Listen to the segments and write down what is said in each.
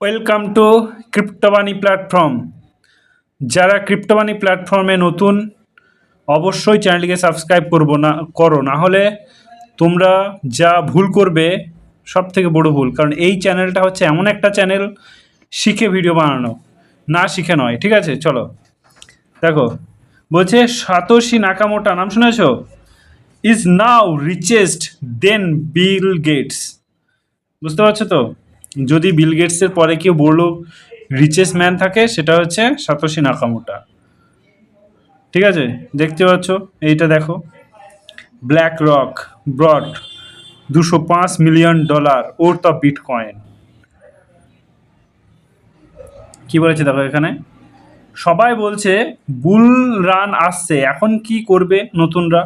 Welcome to ক্রিপ্টোবানি platform যারা ক্রিপ্টোবানি প্ল্যাটফর্মে নতুন, অবশ্যই চ্যানেলটিকে সাবস্ক্রাইব করব না, করো। না হলে তোমরা যা ভুল করবে সব থেকে বড় ভুল। কারণ এই চ্যানেলটা হচ্ছে এমন একটা চ্যানেল শিখে ভিডিও বানানো। না শিখে নয়, ঠিক আছে? চলো। দেখো, বলছে সাতোশি নাকামোটা, নাম শুনেছো? Is now richest than Bill Gates বুঝতে পারছ তো? যদি বিল গেটসের পরে কেউ বড় রিচেস্ট ম্যান থাকে, সেটা হচ্ছে সাতোশি নাকামোটা। ঠিক আছে? দেখতে পাচ্ছ? এইটা দেখো। ব্ল্যাক রক ব্রড দুশো পাঁচ million dollar worth of bitcoin কি বলেছে দেখো এখানে? সবাই বলছে বুল রান আসছে। এখন কি করবে নতুনরা?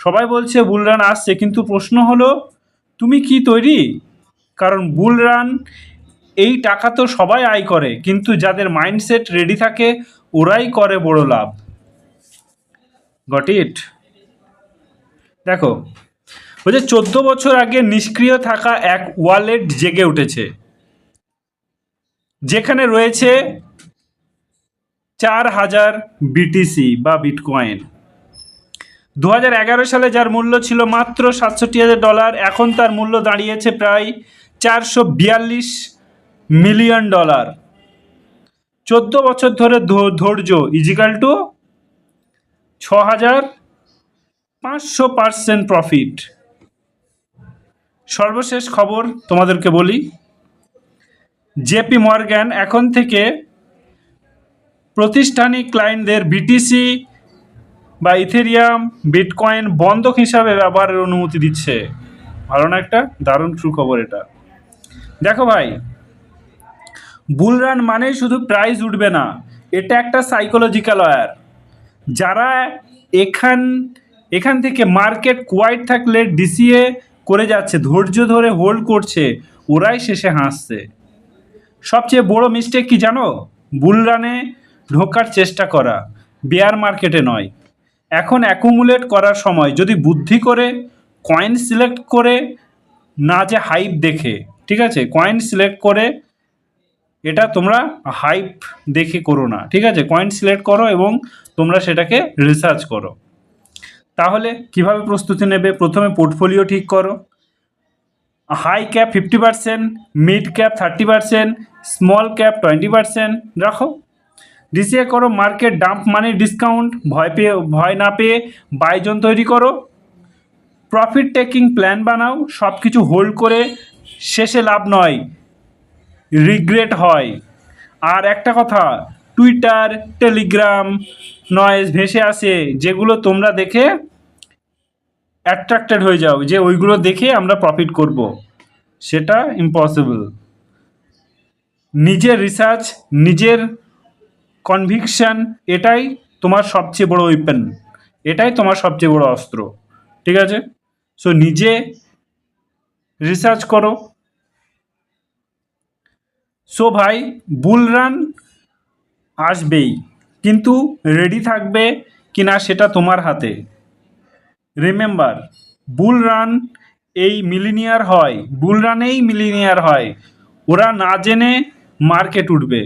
সবাই বলছে বুল রান আসছে। কিন্তু প্রশ্ন হলো, তুমি কি তৈরি? কারণ বুল রান এই টাকা তো সবাই আয় করে, কিন্তু যাদের মাইন্ডসেট রেডি থাকে, ওরাই করে বড় লাভ। গট ইট দেখো বলছে চোদ্দ বছর আগে নিষ্ক্রিয় থাকা এক ওয়ালেট জেগে উঠেছে। যেখানে রয়েছে চার হাজার বিটিসি বা বিটকয়েন দু হাজার এগারো সালে যার মূল্য ছিল মাত্র সাতষট্টি হাজার ডলার এখন তার মূল্য দাঁড়িয়েছে প্রায় চারশো বিয়াল্লিশ মিলিয়ন ডলার। চোদ্দ বছর ধরে ধৈর্য ইজিক্যাল টু ছ হাজার পাঁচশো পার্সেন্ট প্রফিট সর্বশেষ খবর তোমাদেরকে বলি জেপি মর্গ্যান এখন থেকে প্রতিষ্ঠানিক ক্লায়েন্টদের বিটিসি বা ইথেরিয়াম, বিটকয়েন বন্ধক হিসাবে ব্যবহারের অনুমতি দিচ্ছে। ভালো না একটা? দারুণ সুখবর এটা। দেখো ভাই বুল রান মানেই শুধু প্রাইস উঠবে না, এটা একটা সাইকোলজিক্যাল ওয়্যার যারা এখান এখান থেকে মার্কেট কোয়াইট থাকলে ডিসিএ করে যাচ্ছে, ধৈর্য ধরে হোল্ড করছে, ওরাই শেষে হাসছে। সবচেয়ে বড় মিস্টেক কি জানো? বুল রানে ঢোকার চেষ্টা করা বেয়ার মার্কেটে নয়। এখন অ্যাকুমুলেট করার সময় যদি বুদ্ধি করে কয়েন সিলেক্ট করে, না যে হাইপ দেখে ঠিক আছে? কয়েন সিলেক্ট করে এটা তোমরা হাইপ দেখে করো না, ঠিক আছে? কয়েন সিলেক্ট করো এবং তোমরা সেটাকে রিসার্চ করো। তাহলে কীভাবে প্রস্তুতি নেবে? প্রথমে পোর্টফোলিও ঠিক করো। High cap fifty percent mid cap thirty percent small cap twenty percent রাখো ডিসিএ করো মার্কেট ডাম্প মানে ডিসকাউন্ট ভয় পেয়ে, ভয় না পেয়ে বাইজন তৈরি করো। প্রফিট টেকিং প্ল্যান বানাও সব কিছু হোল্ড করে শেষে লাভ নয় রিগ্রেট হয়। আর একটা কথা টুইটার টেলিগ্রাম নয়েজ ভেসে আসে, যেগুলো তোমরা দেখে অ্যাট্রাক্টেড হয়ে যাও, যে ওইগুলো দেখে আমরা প্রফিট করব। সেটা ইম্পসিবল নিজের রিসার্চ নিজের কনভিকশন এটাই তোমার সবচেয়ে বড় ওয়েপেন এটাই তোমার সবচেয়ে বড় অস্ত্র। ঠিক আছে? সো নিজে রিসার্চ করো। সো ভাই বুল রান আসবেই, কিন্তু রেডি থাকবে কি না সেটা তোমার হাতে। রিমেম্বার বুল রান এই মিলিনিয়ার হয় বুল রানেই মিলিনিয়ার হয়। ওরা না জেনে মার্কেট উঠবে।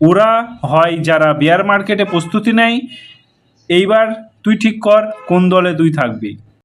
ওরা হয় যারা বেয়ার মার্কেটে প্রস্তুতি নেয়। এইবার তুই ঠিক কর কোন দলে তুই থাকবি।